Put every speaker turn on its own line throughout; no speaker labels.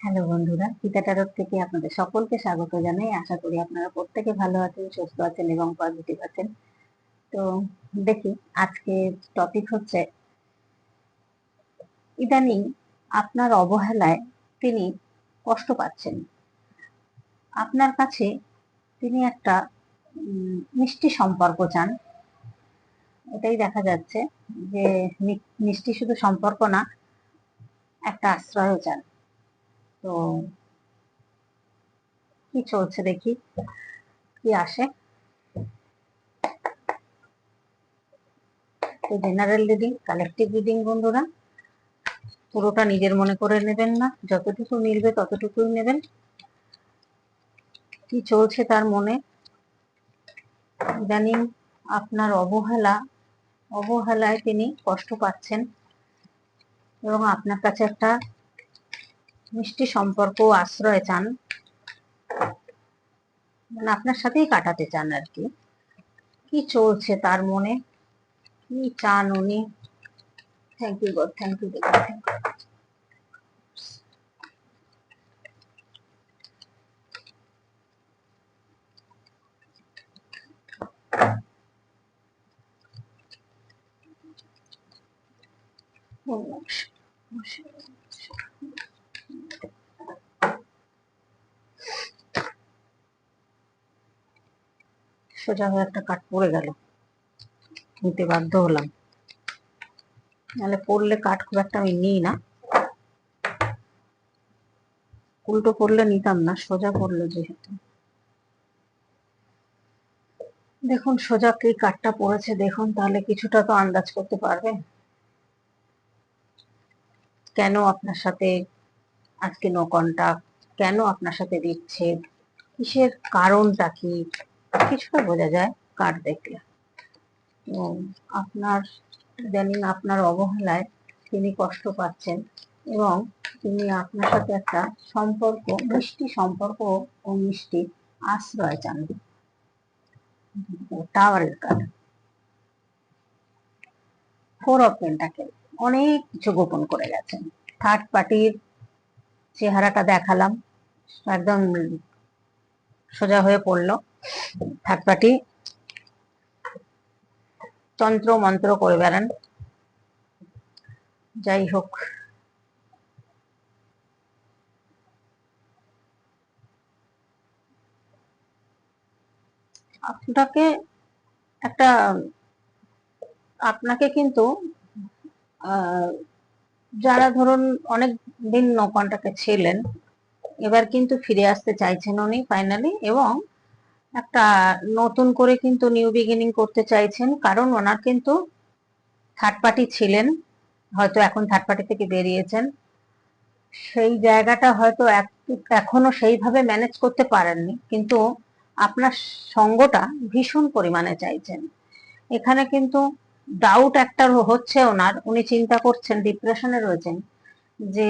Hello বন্ধুরা গীতা টারট থেকে আপনাদের সকলকে স্বাগত জানাই। আশা করি আপনারা প্রত্যেকে ভালো আছেন, সুস্থ আছেন এবং পজিটিভ আছেন। তো দেখি আজকে টপিক হচ্ছে, ইদানিং আপনার অবহেলায় তিনি কষ্ট পাচ্ছেন। আপনার কাছে তিনি একটা মিষ্টি সম্পর্ক চান। এটাই দেখা যাচ্ছে যে মিষ্টি শুধু সম্পর্ক না, একটা আশ্রয়ও চান। তো কি চলছে দেখি, কি আসে? তো জেনারেল রিডিং কালেকটিভ রিডিং বন্ধুরা, পুরোটা নিজের মনে করে নেবেন না, যতটুকু মিলবে ততটুকুই নেবেন। কি চলছে তার মনে? ইদানিং আপনার অবহেলা, অবহেলায় তিনি কষ্ট পাচ্ছেন এবং আপনার কাছে একটা মিষ্টি সম্পর্ক আশ্রয় চান। মানে আপনার সাথেই কাটাতে চান আর কি। কি চলছে তার মনে? কি চান উনি? Thank you God thank you thank you সোজা হয়ে একটা কাঠ পড়ে গেল। নিতে বাধ্য হলাম। নাহলে পড়লে কাঠ খুব একটা আমি নিই না। উল্টো পড়লে নিতাম না, সোজা পড়ল যেহেতু। দেখুন, সোজা কি কাঠটা পড়েছে দেখুন, তাহলে কিছুটা তো আন্দাজ করতে পারবেন কেন আপনার সাথে আজকে নো কন্টাক্ট কেন আপনার সাথে বিচ্ছেদ কিসের কারণটা কি? কিছুটা বোঝা যায় কাঠ দেখলে। তো আপনার ইদানিং আপনার অবহেলায় তিনি কষ্ট পাচ্ছেন এবং তিনি আপনার সাথে একটা সম্পর্ক, মিষ্টি সম্পর্ক ও মিষ্টি আশ্রয় চান। টাওয়ারের কার্ড ফোর অফ পেন্টাকেল অনেক কিছু গোপন করে গেছেন। থার্ড পার্টির চেহারাটা দেখালাম, একদম সোজা হয়ে পড়ল। থার্ড পার্টি তন্ত্র মন্ত্র করে বেড়ান যাই হোক। আপনাকে একটা, আপনাকে কিন্তু যারা ধরুন অনেক দিন ন কন্টাক্টে ছিলেন, এবার কিন্তু ফিরে আসতে চাইছেন উনি ফাইনালি এবং একটা নতুন করে কিন্তু নিউ বিগিনিং করতে চাইছেন। কারণ ওনার কিন্তু থার্ড পার্টি ছিলেন, হয়তো এখন থার্ড পার্টি থেকে বেরিয়েছেন। সেই জায়গাটা হয়তো এখনও সেইভাবে ম্যানেজ করতে পারেননি। কিন্তু আপনার সঙ্গটা ভীষণ পরিমাণে চাইছেন। এখানে কিন্তু ডাউট একটা হচ্ছে ওনার। উনি চিন্তা করছেন ডিপ্রেশনে রয়েছেন যে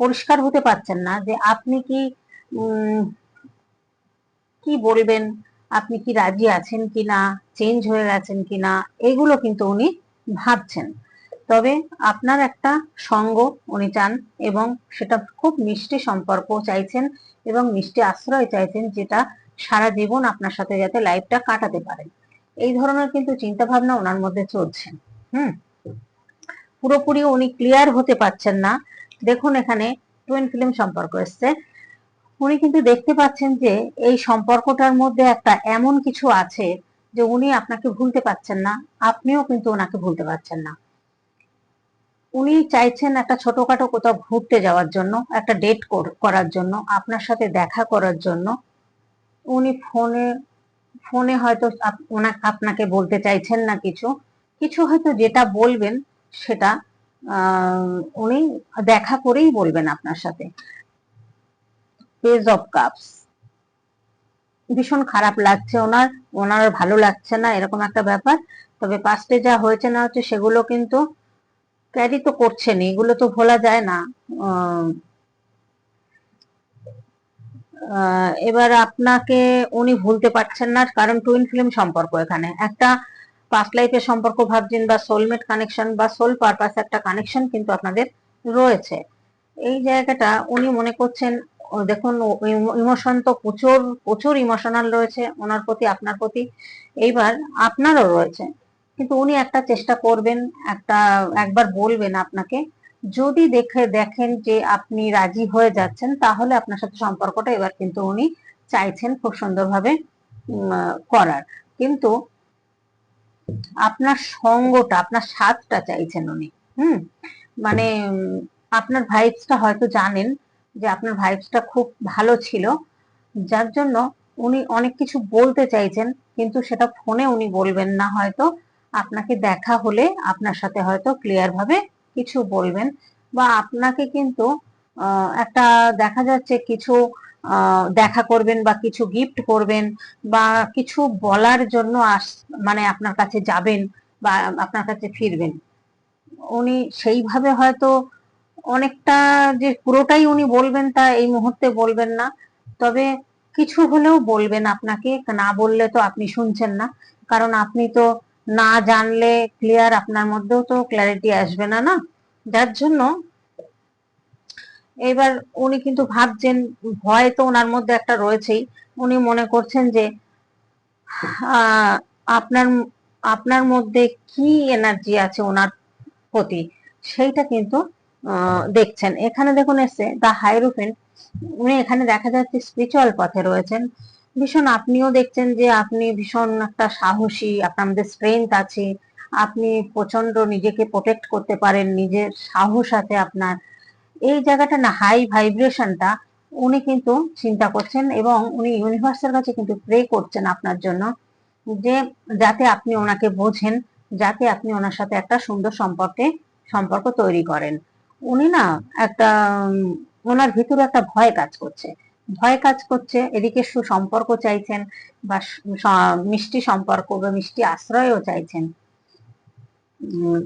পরিষ্কার হতে পারছেন না যে আপনি কি কি বলবেন? আপনি কি রাজি আছেন কিনা? চেঞ্জ হয়ে গেছেন কিনা? এগুলো কিন্তু উনি ভাবছেন। তবে আপনার একটা সঙ্গ উনি চান এবং সেটা খুব মিষ্টি সম্পর্ক চাইছেন এবং মিষ্টি আশ্রয় চাইছেন যেটা সারা জীবন আপনার সাথে যাতে লাইফটা কাটাতে পারেন। এই ধরনের কিন্তু চিন্তা ভাবনা ওনার মধ্যে চলছে। হুম? পুরোপুরি উনি ক্লিয়ার হতে পারছেন না। দেখুন এখানে টুইন ফিল্ম সম্পর্ক এসছে। উনি কিন্তু দেখতে পাচ্ছেন যে এই সম্পর্কটার মধ্যে একটা এমন কিছু আছে যে উনি আপনাকে ভুলতে পারছেন না, আপনিও কিন্তু ওনাকে ভুলতে পারছেন না। উনি চাইছেন একটা ছোটখাটো কোথাও ঘুরতে যাওয়ার জন্য, একটা ডেট করার জন্য, আপনার সাথে দেখা করার জন্য। উনি ফোনে ফোনে হয়তো আপনাকে বলতে চাইছেন না কিছু। কিছু হয়তো যেটা বলবেন সেটা উনি দেখা করেই বলবেন আপনার সাথে। পেজ অফ কাপস ভীষণ খারাপ লাগছে ওনার ওনার ভালো লাগছে না, এরকম একটা ব্যাপার। তবে পাস্টে যা হয়েছে না হচ্ছে সেগুলো কিন্তু ক্যারি তো করছেনই, এগুলো তো ভোলা যায় না। এবার আপনাকে উনি ভুলতে পারছেন না, কারণ টুইন ফিল্ম সম্পর্ক এখানে। একটা পাস্ট লাইফের সম্পর্ক ভাবছেন বা সোলমেট কানেকশন বা সোল পারপাস একটা কানেকশন কিন্তু আপনাদের রয়েছে। এই জায়গাটা উনি মনে করছেন দেখুন ইমোশন তো প্রচুর প্রচুর ইমোশনাল রয়েছে ওনার প্রতি, আপনার প্রতি। এইবার আপনারও রয়েছে। কিন্তু উনি একটা চেষ্টা করবেন, একটা, একবার বলবেন আপনাকে, যদি দেখে, দেখেন যে আপনি রাজি হয়ে যাচ্ছেন, তাহলে আপনার সাথে সম্পর্কটা এবার কিন্তু উনি চাইছেন খুব সুন্দরভাবে করার। কিন্তু আপনার সঙ্গটা, আপনার স্বাদটা চাইছেন উনি, হুম? মানে আপনার ভাইবসটা হয়তো জানেন যে আপনার ভাইবসটা খুব ভালো ছিল। যার জন্য উনি অনেক কিছু বলতে চাইছেন, কিন্তু সেটা ফোনে উনি বলবেন না হয়তো। আপনাকে দেখা হলে আপনার সাথে হয়তো ক্লিয়ার ভাবে কিছু বলবেন। বা আপনাকে কিন্তু একটা দেখা যাচ্ছে কিছু দেখা করবেন বা কিছু গিফট করবেন বা কিছু বলার জন্য আস মানে আপনার কাছে যাবেন বা আপনার কাছে ফিরবেন। উনি সেইভাবে হয়তো অনেকটা যে পুরোটাই উনি বলবেন তা এই মুহূর্তে বলবেন না। তবে কিছু হলেও বলবেন আপনাকে, না বললে তো আপনি শুনছেন না। কারণ আপনি তো না জানলে ক্লিয়ার আপনার মধ্যেও তো ক্ল্যারিটি আসবে না না? যার জন্য এবার উনি কিন্তু ভাবছেন, ভয় তো ওনার মধ্যে একটা রয়েছেই। উনি মনে করছেন যে আপনার আপনার মধ্যে কি এনার্জি আছে ওনার প্রতি? সেইটা কিন্তু দেখছেন। এখানে দেখুন এসছে দ্য হাইরোফেন উনি এখানে দেখা যাচ্ছে স্পিরিচুয়াল পথে রয়েছেন। ভীষণ আপনিও দেখছেন যে আপনি ভীষণ একটা সাহসী আপনার মধ্যে স্ট্রেংথ আছে। আপনি প্রচণ্ড নিজেকে প্রোটেক্ট করতে পারেন, নিজের সাহস আছে আপনার। এই জায়গাটা না হাই ভাইব্রেশনটা উনি কিন্তু চিন্তা করছেন এবং উনি ইউনিভার্সের কাছে কিন্তু প্রে করছেন আপনার জন্য যে যাতে আপনি ওনাকে বোঝেন, যাতে আপনি ওনার সাথে একটা সুন্দর সম্পর্কে, সম্পর্ক তৈরি করেন। উনি না একটা ওনার ভিতরে একটা ভয় কাজ করছে। ভয় কাজ করছে, এদিকে সুসম্পর্ক চাইছেন বা মিষ্টি সম্পর্ক বা মিষ্টি আশ্রয়ও চাইছেন।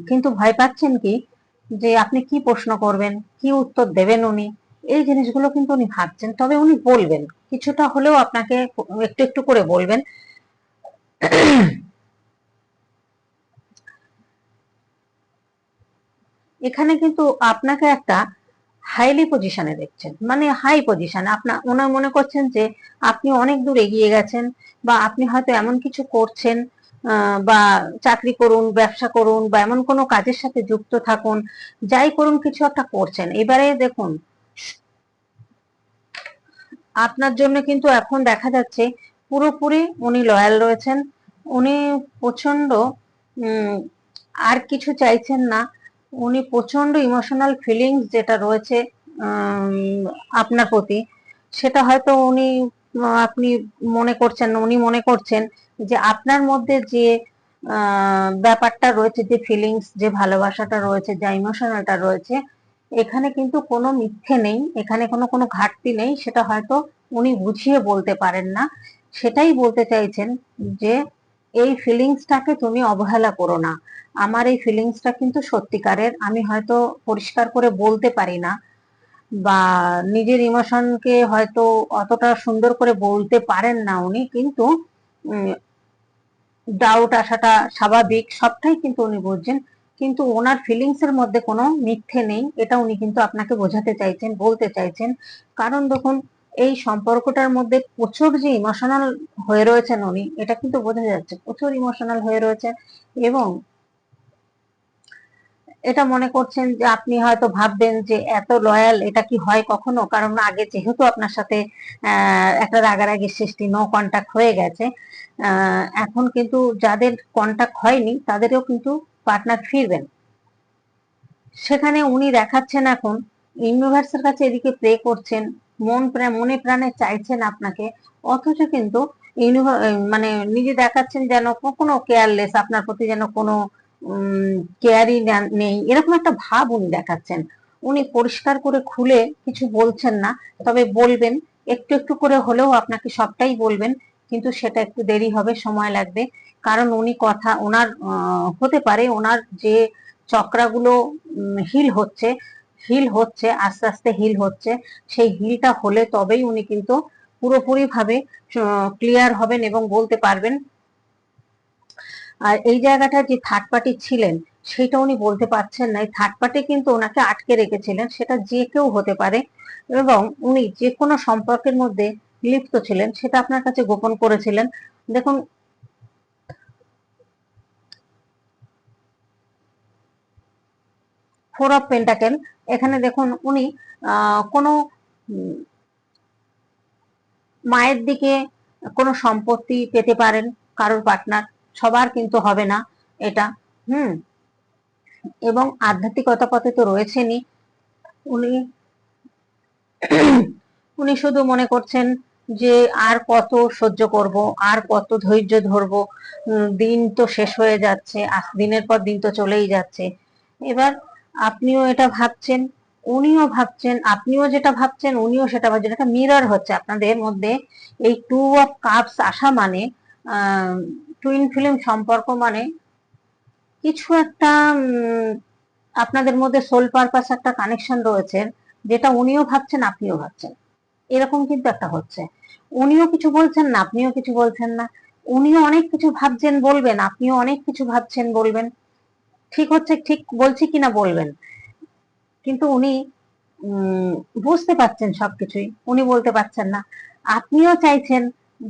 কিন্তু ভয় পাচ্ছেন কি? যে আপনি কি প্রশ্ন করবেন? কি উত্তর দেবেন উনি? এই জিনিসগুলো কিন্তু উনি ভাবছেন, তবে উনি বলবেন। কিছুটা হলেও আপনাকে একটু একটু করে বলবেন। এখানে কিন্তু আপনাকে একটা হাইলি পজিশনে দেখছেন। মানে হাই পজিশন আপনার ওনার মনে করছেন যে আপনি অনেক দূর এগিয়ে গেছেন বা আপনি হয়তো এমন কিছু করছেন বা চাকরি করুন, ব্যবসা করুন, বা এমন কোনো কাজের সাথে যুক্ত থাকুন, যাই করুন কিছু একটা করছেন। এবারে দেখুন, আপনার জন্য কিন্তু এখন দেখা যাচ্ছে পুরোপুরি উনি লয়াল রয়েছেন। উনি প্রচণ্ড আর কিছু চাইছেন না। উনি প্রচণ্ড ইমোশনাল ফিলিংস যেটা রয়েছে আপনার প্রতি, সেটা হয়তো উনি, আপনি মনে করছেন, উনি মনে করছেন যে আপনার মধ্যে যে ব্যাপারটা রয়েছে, যে ফিলিংস যে ভালোবাসাটা রয়েছে, যা ইমোশনালটা রয়েছে, এখানে কিন্তু কোনো মিথ্যে নেই, এখানে কোনো কোনো ঘাটতি নেই, সেটা হয়তো উনি বুঝিয়ে বলতে পারেন না। সেটাই বলতে চাইছেন যে এই ফিলিংসটাকে তুমি অবহেলা করো না। আমার এই ফিলিংসটা কিন্তু সত্যিকারের, আমি হয়তো পরিষ্কার করে বলতে পারি না বা নিজের ইমোশনকে হয়তো অতটা সুন্দর করে বলতে পারেন না উনি, কিন্তু ডাউট আসাটা স্বাভাবিক, সবটাই কিন্তু উনি বুঝছেন। কিন্তু ওনার ফিলিংস এর মধ্যে কোনো মিথ্যে নেই, এটা উনি কিন্তু আপনাকে বোঝাতে চাইছেন, বলতে চাইছেন। কারণ দেখুন এই সম্পর্কটার মধ্যে প্রচুর যে ইমোশনাল হয়ে রয়েছেন উনি, এটা কিন্তু বোঝা যাচ্ছে, প্রচুর ইমোশনাল হয়ে রয়েছে এবং এটা মনে করছেন যে আপনি হয়তো ভাববেন যে এত লয়াল এটা কি হয় কখনো? কারণ আগে যেহেতু আপনার সাথে একটা রাগারাগি সৃষ্টি নো কন্টাক্ট হয়ে গেছে এখন কিন্তু যাদের কন্টাক্ট হয়নি তাদেরও কিন্তু পার্টনার ফিরবেন। সেখানে উনি দেখাচ্ছেন এখন ইউনিভার্সের কাছে এদিকে প্রে করছেন, মন প্রা- মনে প্রাণে চাইছেন আপনাকে, অথচ কিন্তু মানে নিজে দেখাচ্ছেন যেন কোনো কেয়ারলেস আপনার প্রতি যেন কোনো কেয়ারই নেই, এরকম একটা ভাব উনি দেখাচ্ছেন। উনি পরিষ্কার করে খুলে কিছু বলছেন না, তবে বলবেন, একটু একটু করে হলেও আপনাকে সবটাই বলবেন, কিন্তু সেটা একটু দেরি হবে, সময় লাগবে। কারণ উনি কথা, ওনার হতে পারে, ওনার যে চক্রাগুলো হিল হচ্ছে হিল হচ্ছে, আস্তে আস্তে হিল হচ্ছে, সেই হিলটা হলে তবেই উনি কিন্তু পুরোপুরি ভাবে ক্লিয়ার হবেন এবং বলতে পারবেন। আর এই জায়গাটা যে থার্ড পার্টি ছিলেন, সেটা উনি বলতে পারছেন না। থার্ড পার্টি কিন্তু ওনাকে আটকে রেখেছিলেন, সেটা যে কেউ হতে পারে এবং উনি যে কোনো সম্পর্কের মধ্যে লিপ্ত ছিলেন, সেটা আপনার কাছে গোপন করেছিলেন। দেখুন ফোর অফ পেন্টাকেল এখানে দেখুন উনি কোনো মায়ের দিকে কোনো সম্পত্তি পেতে পারেন কারোর পার্টনার সবার কিন্তু হবে না এটা, হুম। এবং আধ্যাত্মিকতা পথে তো রয়েছেনই। উনি উনি শুধু মনে করছেন যে আর কত সহ্য করব, আর কত ধৈর্য ধরবো দিন তো শেষ হয়ে যাচ্ছে দিনের পর দিন তো চলেই যাচ্ছে। এবার আপনিও এটা ভাবছেন, উনিও ভাবছেন, আপনিও যেটা ভাবছেন, উনিও সেটা ভাবছেন। একটা মিরর হচ্ছে আপনাদের মধ্যে। এই টু অফ কাপস আসা মানে টুইন ফিল্ম সম্পর্ক মানে কিছু একটা আপনাদের মধ্যে সোল পারপাস একটা কানেকশন রয়েছে, যেটা উনিও ভাবছেন, আপনিও ভাবছেন। এরকম কিন্তু একটা হচ্ছে। উনিও কিছু বলছেন না, আপনিও কিছু বলছেন না। উনিও অনেক কিছু ভাবছেন বলবেন, আপনিও অনেক কিছু ভাবছেন বলবেন। ঠিক হচ্ছে, ঠিক বলছি কিনা বলবেন। কিন্তু উনি বুঝতে পারছেন সবকিছুই। উনি বলতে পারছেন না। আপনিও চাইছেন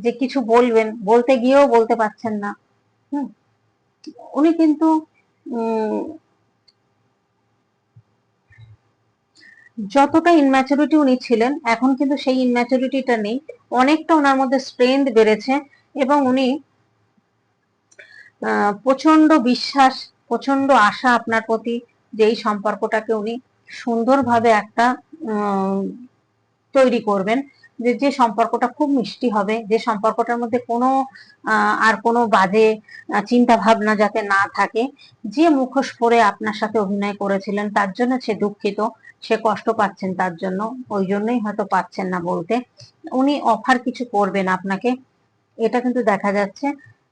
যে কিছু বলবেন, বলতে গিয়েও বলতে পারছেন না। হুম। উনি কিন্তু যতটা ইনম্যাচুরিটি উনি ছিলেন, এখন কিন্তু সেই ইনম্যাচুরিটিটা নেই। অনেকটা ওনার মধ্যে স্ট্রেংথ বেড়েছে এবং উনি প্রচণ্ড বিশ্বাস প্রচণ্ড আশা আপনার প্রতি যে এই সম্পর্কটাকে উনি সুন্দরভাবে একটা তৈরি করবেন, যে যে সম্পর্কটা খুব মিষ্টি হবে, যে সম্পর্কটার মধ্যে কোনো আর কোনো বাজে চিন্তা ভাবনা যাতে না থাকে, যে মুখোশ পরে আপনার সাথে অভিনয় করেছিলেন, তার জন্য সে দুঃখিত, সে কষ্ট পাচ্ছেন তার জন্য, ওই জন্যই হয়তো পাচ্ছেন না বলতে, উনি অফার কিছু করবেন আপনাকে, এটা কিন্তু দেখা যাচ্ছে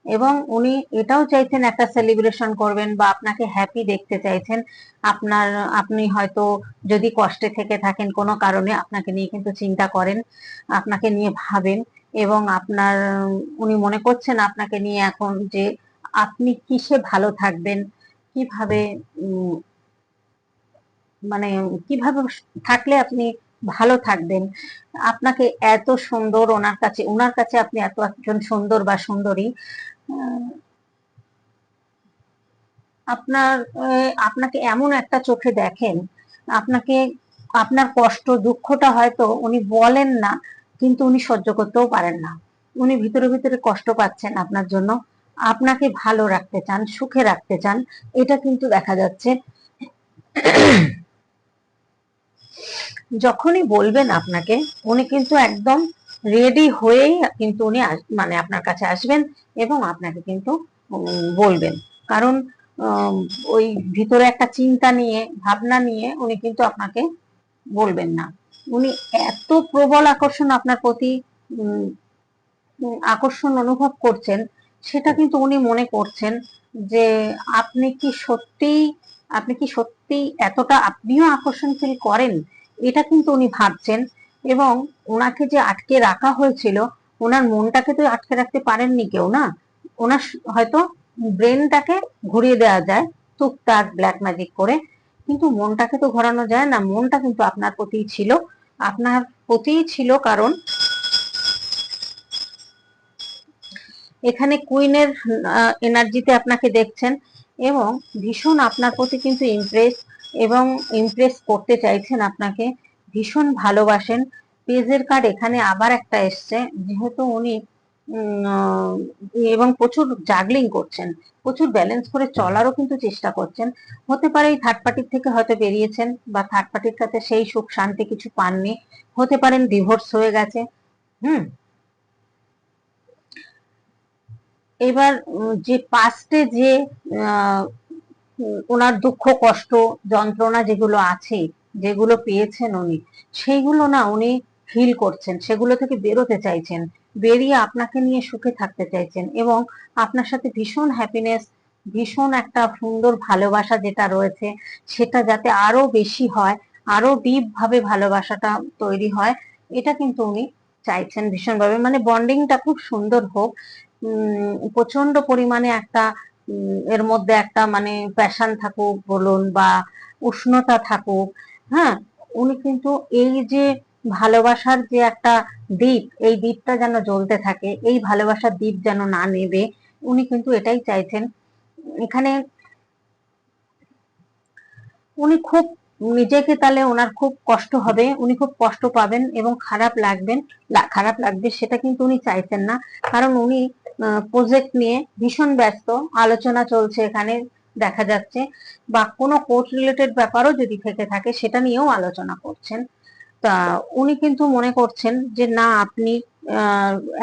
এবং উনি এটাও চাইছেন একটা সেলিব্রেশন করবেন বা আপনাকে হ্যাপি দেখতে চাইছেন। আপনার, আপনি হয়তো যদি কষ্টে থেকে থাকেন কোনো কারণে আপনাকে নিয়ে কিন্তু চিন্তা করেন, আপনাকে নিয়ে ভাবেন এবং আপনার, উনি মনে করছেন আপনাকে নিয়ে এখন যে আপনি কিসে ভালো থাকবেন, কীভাবে মানে কীভাবে থাকলে আপনি ভালো থাকবেন, আপনাকে এত সুন্দর ওনার কাছে ওনার কাছে আপনি এত একজন সুন্দর বা সুন্দরী আপনার আপনাকে এমন একটা চোখে দেখেন, আপনাকে, আপনার কষ্ট, দুঃখটা হয়তো উনি বলেন না, কিন্তু উনি সহ্য করতেও পারেন না। উনি ভিতরে ভিতরে কষ্ট পাচ্ছেন আপনার জন্য। আপনাকে ভালো রাখতে চান, সুখে রাখতে চান, এটা কিন্তু দেখা যাচ্ছে। যখনই বলবেন আপনাকে, উনি কিন্তু একদম রেডি হয়েই কিন্তু উনি মানে আপনার কাছে আসবেন এবং আপনাকে কিন্তু বলবেন। কারণ ওই ভিতরে একটা চিন্তা নিয়ে, ভাবনা নিয়ে উনি কিন্তু আপনাকে বলবেন না। উনি এত প্রবল আকর্ষণ আপনার প্রতি আকর্ষণ অনুভব করছেন, সেটা কিন্তু উনি মনে করছেন যে আপনি কি সত্যিই, আপনি কি সত্যি এতটা আপনিও আকর্ষণ ফিল করেন? এটা কিন্তু উনি ভাবছেন। এবং ওনাকে যে আটকে রাখা হয়েছিল, ওনার মনটাকে তো আটকে রাখতে পারেননি কেউ না? ওনার হয়তো ব্রেনটাকে ঘুরিয়ে দেওয়া যায়, টুকটাক ব্ল্যাক ম্যাজিক করে, কিন্তু মনটাকে তো ঘোরানো যায় না। মনটা কিন্তু আপনার প্রতি ছিল। আপনার প্রতি ছিল কারণ এখানে কুইনের এনার্জিতে আপনাকে দেখছেন এবং ভীষণ আপনার প্রতি কিন্তু ইমপ্রেস এবং ইমপ্রেস করতে চাইছেন আপনাকে। ভীষণ ভালোবাসেন। পেজের কার্ড এখানে আবার একটা এসছে, যেহেতু উনি এবং প্রচুর জাগলিং করছেন, প্রচুর ব্যালেন্স করে চলারও কিন্তু চেষ্টা করছেন। হতে পারে এই থার্ড পার্টির থেকে হয়তো বেরিয়েছেন বা থার্ড পার্টির কাছে সেই সুখ শান্তি কিছু পাননি, হতে পারেন ডিভোর্স হয়ে গেছে, হুম। এবার যে পাস্টে যে ওনার দুঃখ, কষ্ট, যন্ত্রণা যেগুলো আছে যেগুলো পেয়েছেন উনি সেইগুলো না উনি ফিল করছেন, সেগুলো থেকে বেরোতে চাইছেন, বেরিয়ে আপনাকে নিয়ে সুখে থাকতে চাইছেন এবং আপনার সাথে ভীষণ হ্যাপিনেস ভীষণ একটা সুন্দর ভালোবাসা যেটা রয়েছে, সেটা যাতে আরও বেশি হয়, আরও ডিপ ভাবে ভালোবাসাটা তৈরি হয়, এটা কিন্তু উনি চাইছেন ভীষণভাবে। মানে বন্ডিংটা খুব সুন্দর হোক প্রচণ্ড পরিমাণে একটা এর মধ্যে একটা মানে প্যাশন থাকুক বলুন বা উষ্ণতা থাকুক হ্যাঁ উনি কিন্তু এই যে ভালোবাসার যে একটা দ্বীপ, এই দ্বীপটা যেন জ্বলতে থাকে, এই ভালোবাসার দ্বীপ যেন না নেবে, উনি কিন্তু এটাই চাইছেন। এখানে উনি খুব নিজেকে তাহলে ওনার খুব কষ্ট হবে, উনি খুব কষ্ট পাবেন এবং খারাপ লাগবেন খারাপ লাগবে সেটা কিন্তু উনি চাইছেন না। কারণ উনি প্রজেক্ট নিয়ে ভীষণ ব্যস্ত, আলোচনা চলছে এখানে দেখা যাচ্ছে বা কোনো কোর্ট রিলেটেড ব্যাপারও যদি থেকে থাকে সেটা নিয়েও আলোচনা করছেন। তা উনি কিন্তু মনে করছেন যে না, আপনি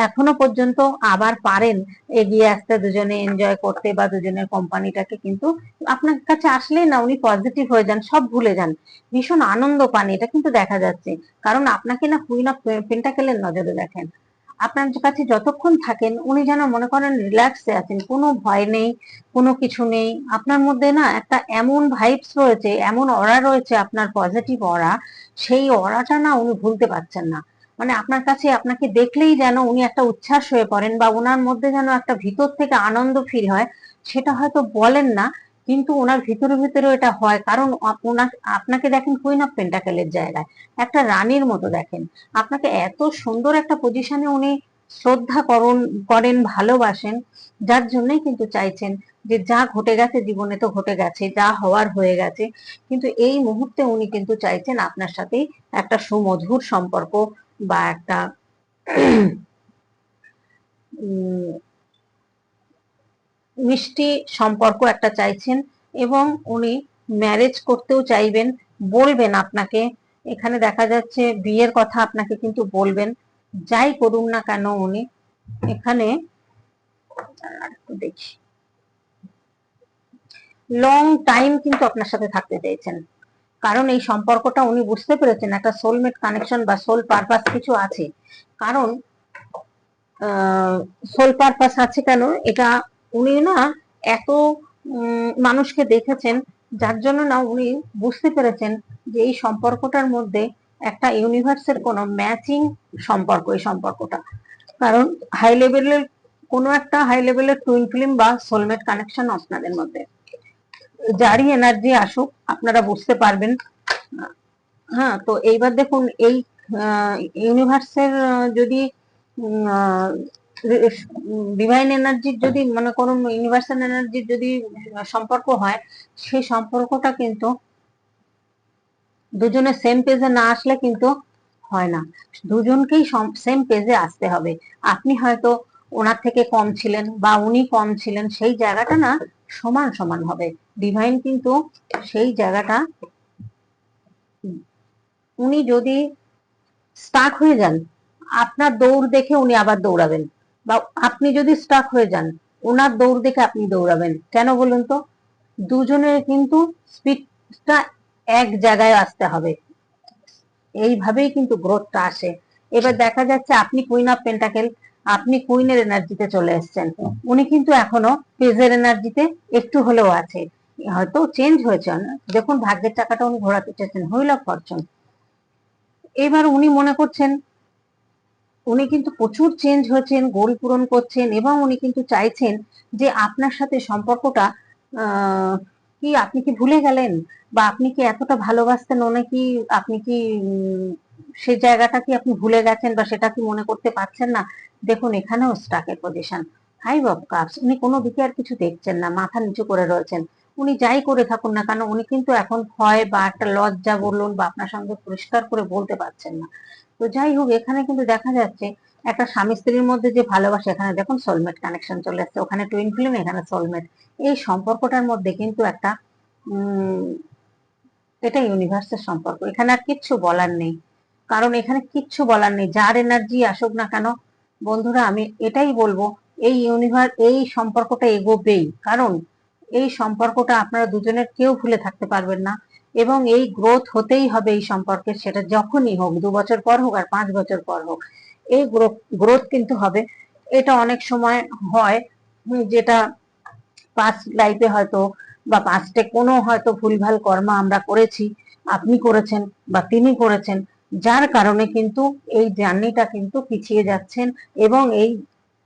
এখনও পর্যন্ত আবার পারেন এগিয়ে আসতে দুজনে এনজয় করতে বা দুজনের কোম্পানিটাকে কিন্তু আপনার কাছে আসলেই না, উনি পজিটিভ হয়ে যান, সব ভুলে যান। ভীষণ আনন্দ পান, এটা কিন্তু দেখা যাচ্ছে। কারণ আপনাকে না কুইন অফ পেন্টাকেলের নজরে দেখেন। আপনার কাছে যতক্ষণ থাকেন, উনি যেন মনে করেন রিল্যাক্সে আছেন, কোনো ভয় নেই, কোনো কিছু নেই। আপনার মধ্যে না একটা এমন ভাইবস রয়েছে, এমন অরা রয়েছে আপনার পজিটিভ অরা সেই অরাটা না উনি ভুলতে পারছেন না। মানে আপনার কাছে আপনাকে দেখলেই যেন উনি একটা উচ্ছ্বাস হয়ে পড়েন বা ওনার মধ্যে যেন একটা ভিতর থেকে আনন্দ ফিল হয়, সেটা হয়তো বলেন না কিন্তু ওনার ভিতরে ভিতরে এটা হয়। কারণ আপনাকে দেখেন কুইন অফ পেন্টাকেলের জায়গায়। একটা রানীর মতো দেখেন। আপনাকে এত সুন্দর একটা পজিশনে উনি শ্রদ্ধা করুন করেন, ভালোবাসেন, যার জন্যই কিন্তু চাইছেন যে যা ঘটে গেছে জীবনে তো ঘটে গেছে, যা হওয়ার হয়ে গেছে। কিন্তু এই মুহূর্তে উনি কিন্তু চাইছেন আপনার সাথেই একটা সুমধুর সম্পর্ক বা একটা মিষ্টি সম্পর্ক একটা চাইছেন এবং উনি ম্যারেজ করতেও চাইবেন, বলবেন আপনাকে। এখানে দেখা যাচ্ছে বিয়ের কথা আপনাকে কিন্তু বলবেন। যাই করুন না কেন উনি, এখানে দেখি। লং টাইম কিন্তু আপনার সাথে থাকতে চাইছেন। কারণ এই সম্পর্কটা উনি বুঝতে পেরেছেন, একটা সোলমেট কানেকশন বা সোল পারপাস কিছু আছে। কারণ সোল পারপাস আছে কেন? এটা উনি না এত মানুষকে দেখেছেন, যার জন্য না উনি বুঝতে পেরেছেন যে এই সম্পর্কটার মধ্যে একটা ইউনিভার্সের কোনো ম্যাচিং সম্পর্ক এই সম্পর্কটা। কারণ হাই লেভেলের কোনো একটা হাই লেভেলের টুইন ফিল্ম বা সোলমেট কানেকশন আপনাদের মধ্যে। যারই এনার্জি আসুক, আপনারা বুঝতে পারবেন। হ্যাঁ তো এইবার দেখুন, এই ইউনিভার্সের যদি ডিভাইন এনার্জির যদি, মনে করুন ইউনিভার্সাল এনার্জির যদি সম্পর্ক হয়, সেই সম্পর্কটা কিন্তু দুজনে সেম পেজে না আসলে কিন্তু হয় না। দুজনকেই সেম পেজে আসতে হবে। আপনি হয়তো ওনার থেকে কম ছিলেন বা উনি কম ছিলেন, সেই জায়গাটা না সমান সমান হবে। ডিভাইন কিন্তু সেই জায়গাটা, উনি যদি স্টাক হয়ে যান, আপনার দৌড় দেখে উনি আবার দৌড়াবেন। বা আপনি যদি স্টাক হয়ে যান ওনার দৌড় দেখে আপনি দৌড়াবেন। কেন বলুন তো? দুজনের কিন্তু স্পিডটা এক জায়গায় আসতে হবে। এইভাবেই কিন্তু গ্রোথটা আসে। এবার দেখা যাচ্ছে আপনি কুইন অফ পেন্টাকেল আপনি কুইনের এনার্জিতে চলে এসেছেন। উনি কিন্তু এখনও পেজের এনার্জিতে একটু হলেও আছে। হয়তো চেঞ্জ হয়েছে। না দেখুন ভাগ্যের টাকাটা উনি ঘোরাতে চেয়েছেন হুইল অফ ফরচুন এবার উনি মনে করছেন উনি কিন্তু প্রচুর চেঞ্জ হয়েছেন গোল পূরণ করছেন এবং উনি কিন্তু চাইছেন যে আপনার সাথে সম্পর্কটা কি আপনি কি ভুলে গেলেন? বা আপনি কি এতটা ভালোবাসতেন ওনাকে কি আপনি কি সে জায়গাটা কি আপনি ভুলে গেছেন বা সেটা কি মনে করতে পারছেন না? দেখুন, এখানেও স্টাকের পজিশন ফাইভ অফ কাপস, উনি কোনো দিকে আর কিছু দেখছেন না, মাথা নিচু করে রয়েছেন। উনি যাই করে থাকুন না কেন, উনি কিন্তু এখন ভয় বা একটা লজ্জা বলুন বা আপনার সঙ্গে পরিষ্কার করে বলতে পারছেন না। তো যাই হোক, এখানে কিন্তু দেখা যাচ্ছে একটা স্বামী স্ত্রীর মধ্যে যে ভালোবাসা, এখানে দেখুন সোলমেট কানেকশন চলে আসছে ওখানে টুইন ফিল্ম এখানে সোলমেট এই সম্পর্কটার মধ্যে কিন্তু একটা এটা ইউনিভার্সের সম্পর্ক। এখানে আর কিচ্ছু বলার নেই। কারণ এখানে কিচ্ছু বলার নেই। যার এনার্জি আসুক না কেন, বন্ধুরা, আমি এটাই বলব, এই ইউনিভার্স এই সম্পর্কটা এগোবেই। কারণ এই সম্পর্কটা আপনারা দুজনের কেউ ভুলে থাকতে পারবেন না। এবং এই গ্রোথ হতেই হবে এই সম্পর্কের সেটা যখনই হোক, দু বছর পর হোক আর পাঁচ বছর পর হোক, এই গ্রোথ কিন্তু হবে। এটা অনেক সময় হয় যেটা পাস্ট লাইফে হয়তো বা পাস্টে কোনো হয়তো ভুলভাল কর্ম আমরা করেছি, আপনি করেছেন বা তিনি করেছেন, যার কারণে কিন্তু এই জার্নিটা কিন্তু পিছিয়ে যাচ্ছেন এবং এই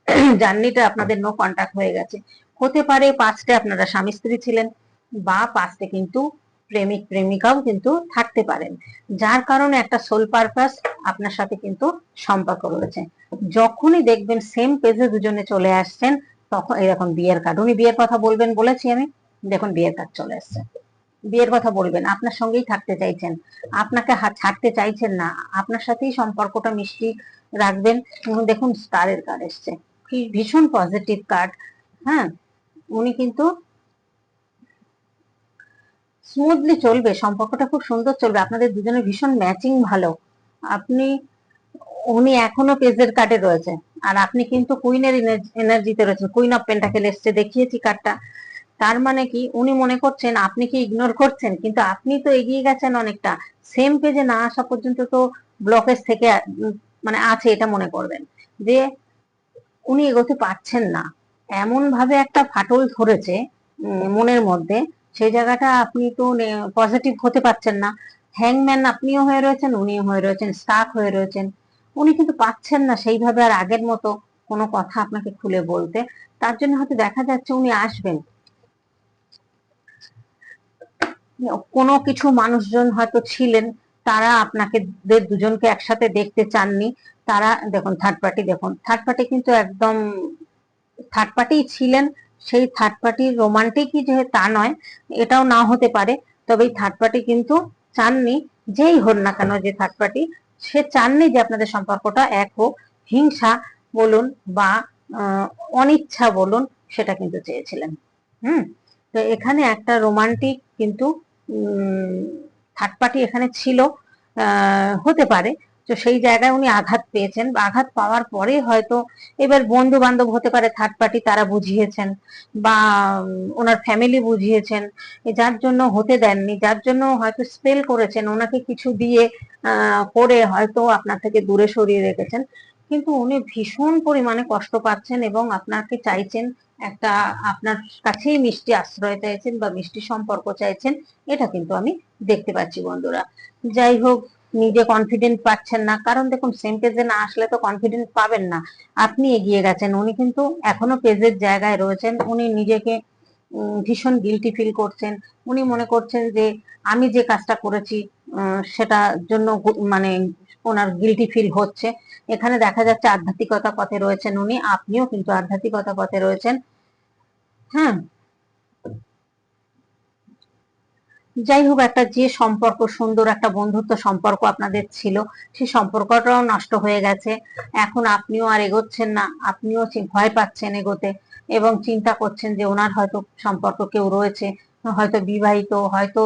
জার্নিটা আপনাদের নো কন্টাক্ট হয়ে গেছে। হতে পারে পাঁচটে আপনারা স্বামী স্ত্রী ছিলেন বা পাঁচটে কিন্তু প্রেমিক প্রেমিকাও কিন্তু থাকতে পারেন। যার কারণে একটা সোল পারপাস আপনার সাথে কিন্তু সম্পর্ক রয়েছে। যখনই দেখবেন সেম পেজে দুজনে চলে আসছেন, তখন এরকম বিয়ের কার্ড উনি বিয়ের কথা বলবেন বলেছি আমি, দেখুন বিয়ের কার্ড চলে আসছে বিয়ের কথা বলবেন, আপনার সঙ্গেই থাকতে চাইছেন, আপনাকে ছাড়তে চাইছেন না, আপনার সাথেই সম্পর্কটা মিষ্টি রাখবেন দেখুন স্টারের কার্ড এসছে। ভীষণ পজিটিভ কার্ড হ্যাঁ উনি কিন্তু স্মুথলি চলবে, সম্পর্কটা খুব সুন্দর চলবে, আপনাদের দুজনের ভীষণ ম্যাচিং ভালো। আপনি, উনি এখনও পেজের কার্ডে রয়েছে, আর আপনি কিন্তু কুইনের এনার্জিতে রয়েছেন কুইন অফ পেন্টাকেল এসছে, দেখিয়েছি কার্ডটা তার মানে কি, উনি মনে করছেন, আপনি কি ইগনোর করছেন? কিন্তু আপনি তো এগিয়ে গেছেন অনেকটা সেম পেজে না আসা পর্যন্ত তো ব্লকেজ থেকে মানে আছে এটা মনে করবেন, যে উনি এগোতে পারছেন না। এমন ভাবে একটা ফাটল ধরেছে মনের মধ্যে সেই জায়গাটা আপনি তো পজিটিভ হতে পারছেন না। হ্যাংম্যান আপনিও হয়ে রয়েছেন, উনিও হয়ে রয়েছেন স্টাক হয়ে রয়েছেন। উনি কিন্তু পাচ্ছেন না সেইভাবে আর আগের মতো কোনো কথা আপনাকে খুলে বলতে। তার জন্য হয়তো দেখা যাচ্ছে উনি আসবেন। কোনো কিছু মানুষজন হয়তো ছিলেন, তারা আপনাকে দুজনকে একসাথে দেখতে চাননি। তারা, দেখুন থার্ড পার্টি দেখুন থার্ড পার্টি কিন্তু একদম থার্ড পার্টি ছিলেন সেই থার্ড পার্টি রোমান্টিকই যে তা নয়, এটাও না হতে পারে। তবে এই থার্ড পার্টি কিন্তু চাননি, যেই হোক না কেন যে থার্ড পার্টি সে চাননি যে আপনাদের সম্পর্কটা এক হোক। হিংসা বলুন বা অনিচ্ছা বলুন, সেটা কিন্তু চেয়েছিলেন। হুম? তো এখানে একটা রোমান্টিক কিন্তু থার্ড পার্টি এখানে ছিল হতে পারে। তো সেই জায়গায় উনি আঘাত পেয়েছেন বা আঘাত পাওয়ার পরে হয়তো এবার বন্ধু বান্ধব হতে পারে থার্ড পার্টি তারা বুঝিয়েছেন বা ওনার ফ্যামিলি বুঝিয়েছেন যার জন্য হতে দেননি, যার জন্য হয়তো স্পেল করেছেন, ওনাকে কিছু দিয়ে করে হয়তো আপনার থেকে দূরে সরিয়ে রেখেছেন। কিন্তু উনি ভীষণ পরিমাণে কষ্ট পাচ্ছেন এবং আপনাকে চাইছেন একটা, আপনার কাছেই মিষ্টি আশ্রয় চাইছেন বা মিষ্টি সম্পর্ক চাইছেন, এটা কিন্তু আমি দেখতে পাচ্ছি বন্ধুরা। যাই হোক নিজে কনফিডেন্ট পাচ্ছেন না। কারণ দেখুন সেম পেজে না আসলে তো কনফিডেন্ট পাবেন না। আপনি এগিয়ে গেছেন। উনি কিন্তু এখনও পেজের জায়গায় রয়েছেন। উনি নিজেকে ভীষণ গিলটি ফিল করছেন। উনি মনে করছেন যে, আমি যে কাজটা করেছি সেটার জন্য মানে ওনার গিলটি ফিল হচ্ছে। এখানে দেখা যাচ্ছে আধ্যাত্মিকতা পথে রয়েছেন উনি। আপনিও কিন্তু আধ্যাত্মিকতা পথে রয়েছেন। হ্যাঁ যাই হোক একটা যে সম্পর্ক, সুন্দর একটা বন্ধুত্ব সম্পর্ক আপনাদের ছিল সেই সম্পর্কটাও নষ্ট হয়ে গেছে। এখন আপনিও আর এগোচ্ছেন না, আপনিও ভয় পাচ্ছেন এগোতে এবং চিন্তা করছেন যে ওনার হয়তো সম্পর্ক কেউ রয়েছে, হয়তো বিবাহিত, হয়তো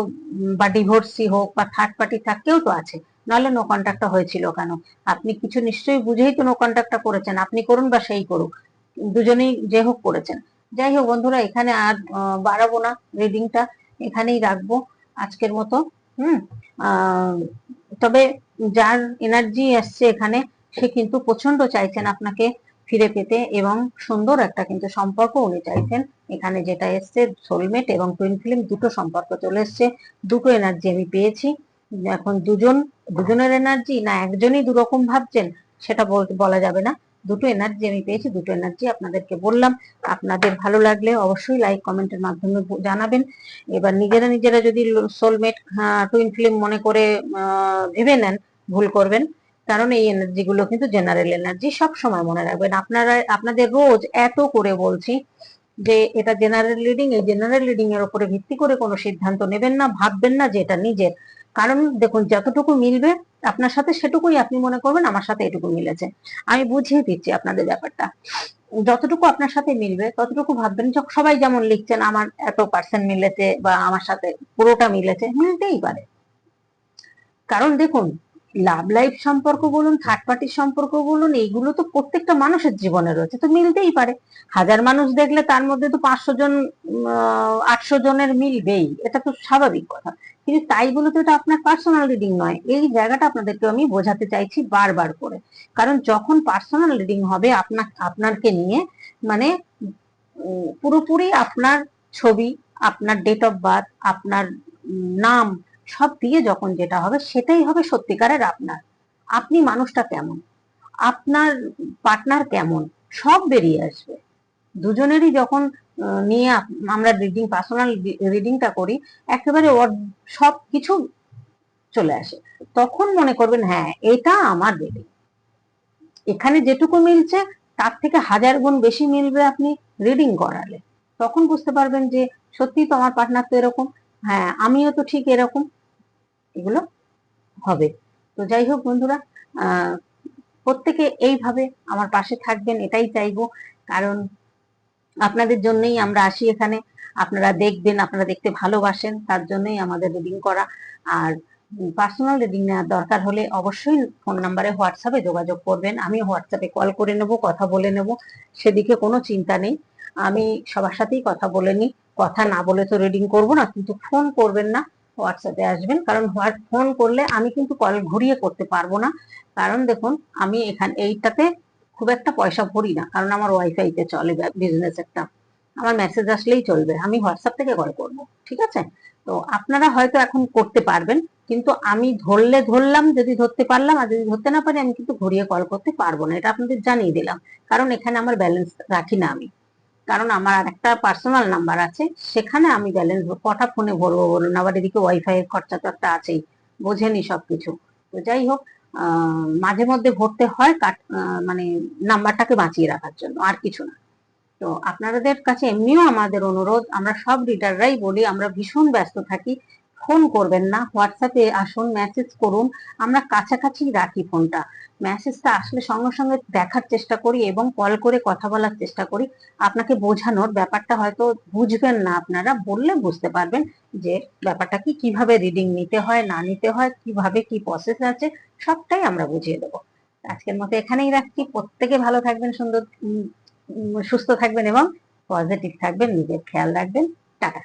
বা ডিভোর্সি হোক বা থার্ড পার্টি থাক, কেউ তো আছে। নাহলে নো কন্ট্যাক্টটা হয়েছিল কেন? আপনি কিছু নিশ্চয়ই বুঝেই তো নো কন্ট্যাক্টটা করেছেন, আপনি করুন বা সেই করুক, দুজনেই যে হোক করেছেন। যাই হোক বন্ধুরা, এখানে আর বাড়াবো না রিডিংটা, এখানেই রাখব। আজকের মতো, হুম? তবে যার এনার্জি আসছে এখানে, সে কিন্তু প্রচণ্ড চাইছেন আপনাকে ফিরে পেতে এবং সুন্দর একটা কিন্তু সম্পর্ক উনি চাইছেন। এখানে যেটা এসছে সোলমেট এবং টুইন ফিল্ম দুটো সম্পর্ক চলে এসছে। দুটো এনার্জি আমি পেয়েছি। এখন দুজন, দুজনের এনার্জি না একজনই দুরকম ভাবছেন, সেটা বলা যাবে না। দুটো এনার্জি আমি পেয়েছি, দুটো এনার্জি আপনাদেরকে বললাম। আপনাদের ভালো লাগলে অবশ্যই লাইক কমেন্টের মাধ্যমে জানাবেন। এবার নিজেরা নিজেরা যদি সোলমেট টুইন ফিল্ম মনে করে ভেবে নেন, ভুল করবেন। কারণ এই এনার্জি গুলো কিন্তু জেনারেল এনার্জি সব সময় মনে রাখবেন। আপনারা, আপনাদের রোজ এত করে বলছি যে এটা জেনারেল লিডিং এই জেনারেল লিডিং এর উপরে ভিত্তি করে কোনো সিদ্ধান্ত নেবেন না, ভাববেন না যে এটা নিজের। কারণ দেখুন, যতটুকু মিলবে আপনার সাথে সেটুকুই আপনি মনে করবেন, আমার সাথে এটুকু মিলেছে। আমি বুঝিয়ে দিচ্ছি আপনাদের ব্যাপারটা। যতটুকু আপনার সাথে মিলবে, ততটুকু ভাববেন সবাই যেমন লিখছেন, আমার এত পার্সেন্ট মিলেছে বা আমার সাথে পুরোটা মিলেছে, মিলতেই পারে। কারণ দেখুন লাভ লাইফ সম্পর্ক বলুন থার্ড পার্টির সম্পর্ক বলুন, এইগুলো তো প্রত্যেকটা মানুষের জীবনে রয়েছে, তো মিলতেই পারে। হাজার মানুষ দেখলে তার মধ্যে তো পাঁচশো জন আটশো জনের মিলবেই, এটা তো স্বাভাবিক কথা। কিন্তু তাই বলে তো এটা আপনার পার্সোনাল রিডিং নয়। এই জায়গাটা আপনাদেরকে আমি বোঝাতে চাইছি বারবার করে। কারণ যখন পার্সোনাল রিডিং হবে আপনার আপনারকে নিয়ে মানে পুরোপুরি আপনার ছবি, আপনার ডেট অফ বার্থ আপনার নাম সব দিয়ে যখন যেটা হবে, সেটাই হবে সত্যিকারের আপনার। আপনি মানুষটা কেমন? আপনার পার্টনার কেমন? সব বেরিয়ে আসবে। দুজনেরই যখন নিয়ে আমরা রিডিং পার্সোনাল রিডিংটা করি, একেবারে সব কিছু চলে আসে। তখন মনে করবেন হ্যাঁ এটা আমার রিডিং এখানে যেটুকু মিলছে, তার থেকে হাজার গুণ বেশি মিলবে আপনি রিডিং করালে। তখন বুঝতে পারবেন যে, সত্যি তো আমার পার্টনার তো এরকম হ্যাঁ আমিও তো ঠিক এরকম। এগুলো হবে। তো যাই হোক বন্ধুরা প্রত্যেকে এইভাবে আমার পাশে থাকবেন, এটাই চাইব। কারণ আপনাদের জন্যই আমরা আসি এখানে। আপনারা দেখবেন, আপনারা দেখতে ভালোবাসেন, তার জন্যই আমাদের রিডিং করা। আর পার্সোনাল রিডিং নেওয়ার দরকার হলে অবশ্যই ফোন নাম্বারে হোয়াটসঅ্যাপে যোগাযোগ করবেন। আমি হোয়াটসঅ্যাপে কল করে নেব, কথা বলে নেব। সেদিকে কোনো চিন্তা নেই। আমি সবার সাথেই কথা বলে নিই। কথা না বলে তো রিডিং করব না, কিন্তু ফোন করবেন না হোয়াটসঅ্যাপে আসবেন। কারণ ফোন করলে আমি কিন্তু কল ঘুরিয়ে করতে পারব না। কারণ দেখুন, আমি এখানে, এইটাতে খুব একটা পয়সা ভরি না, কারণ আমার ওয়াইফাইতে চলে বিজনেস একটা। আমার মেসেজ আসলেই চলবে, আমি হোয়াটসঅ্যাপ থেকে কল করব, ঠিক আছে? তো আপনারা হয়তো এখন করতে পারবেন, কিন্তু আমি ধরলে ধরলাম, যদি ধরতে পারলাম, আর যদি ধরতে না পারি, আমি কিন্তু ঘুরিয়ে কল করতে পারব না, এটা আপনাদের জানিয়ে দিলাম। কারণ এখানে আমার ব্যালেন্স রাখি না আমি। কারণ আমার আর একটা পার্সোনাল নাম্বার আছে, সেখানে আমি ব্যালেন্স কটা ফোনে ভরবো বলুন? আবার এদিকে ওয়াইফাই এর খরচা তো একটা আছেই বোঝেনি সবকিছু। তো যাই হোক মাঝে মধ্যে ভরতে হয় কাট মানে নাম্বারটাকে বাঁচিয়ে রাখার জন্য, আর কিছু না। তো আপনাদের কাছে এমনিও আমাদের অনুরোধ, আমরা সব রিডাররাই বলি, আমরা ভীষণ ব্যস্ত থাকি। ফোন করবেন না হোয়াটসঅ্যাপে আসুন মেসেজ করুন, আমরা কাছাকাছি রাখি ফোনটা মেসেজটা আসলে সঙ্গে সঙ্গে দেখার চেষ্টা করি এবং কল করে কথা বলার চেষ্টা করি। আপনাকে বোঝানোর ব্যাপারটা হয়তো বুঝবেন না আপনারা, বললে বুঝতে পারবেন যে ব্যাপারটা কি, কীভাবে রিডিং নিতে হয়, না নিতে হয়, কীভাবে কি প্রসেস আছে, সবটাই আমরা বুঝিয়ে দেবো। আজকের মতো এখানেই রাখছি। প্রত্যেকে ভালো থাকবেন, সুন্দর সুস্থ থাকবেন এবং পজিটিভ থাকবেন, নিজের খেয়াল রাখবেন। টাটা।